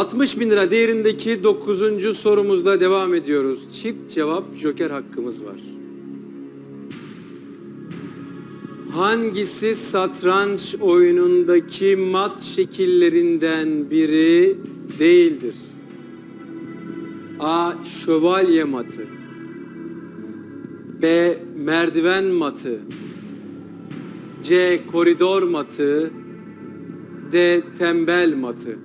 60 bin lira değerindeki 9. sorumuzla devam ediyoruz. Çift cevap joker hakkımız var. Hangisi satranç oyunundaki mat şekillerinden biri değildir? A. Şövalye matı B. Merdiven matı C. Koridor matı D. Tembel matı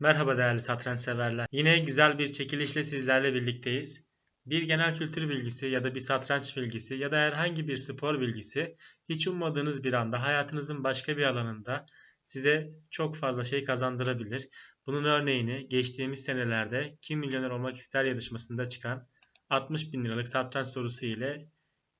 Merhaba değerli satranç severler. Yine güzel bir çekilişle sizlerle birlikteyiz. Bir genel kültür bilgisi ya da bir satranç bilgisi ya da herhangi bir spor bilgisi hiç ummadığınız bir anda hayatınızın başka bir alanında size çok fazla şey kazandırabilir. Bunun örneğini geçtiğimiz senelerde Kim Milyoner Olmak İster yarışmasında çıkan 60 bin liralık satranç sorusu ile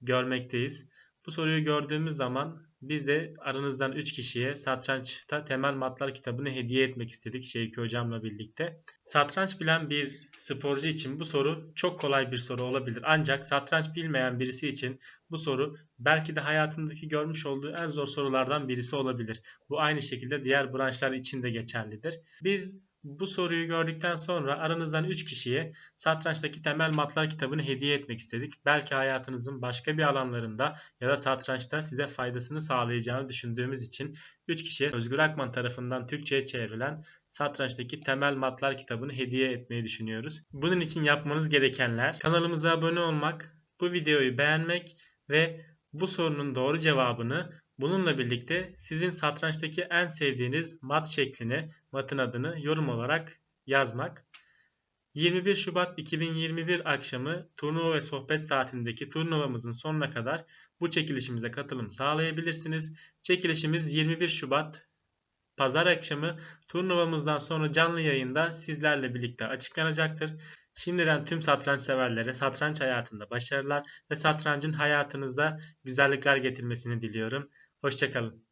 görmekteyiz. Bu soruyu gördüğümüz zaman biz de aranızdan 3 kişiye Satrançta Temel Matlar kitabını hediye etmek istedik Şevki Hocam'la birlikte. Satranç bilen bir sporcu için bu soru çok kolay bir soru olabilir. Ancak satranç bilmeyen birisi için bu soru belki de hayatındaki görmüş olduğu en zor sorulardan birisi olabilir. Bu aynı şekilde diğer branşlar için de geçerlidir. Biz bu soruyu gördükten sonra aranızdan 3 kişiye satrançtaki temel matlar kitabını hediye etmek istedik. Belki hayatınızın başka bir alanlarında ya da satrançta size faydasını sağlayacağını düşündüğümüz için 3 kişiye Özgür Akman tarafından Türkçe'ye çevrilen satrançtaki temel matlar kitabını hediye etmeyi düşünüyoruz. Bunun için yapmanız gerekenler kanalımıza abone olmak, bu videoyu beğenmek ve bu sorunun doğru cevabını Bununla birlikte sizin satrançtaki en sevdiğiniz mat şeklini, matın adını yorum olarak yazmak. 21 Şubat 2021 akşamı turnuva ve sohbet saatindeki turnuvamızın sonuna kadar bu çekilişimize katılım sağlayabilirsiniz. Çekilişimiz 21 Şubat Pazar akşamı turnuvamızdan sonra canlı yayında sizlerle birlikte açıklanacaktır. Şimdiden tüm satranç severlere satranç hayatında başarılar ve satrancın hayatınızda güzellikler getirmesini diliyorum. Hoşçakalın.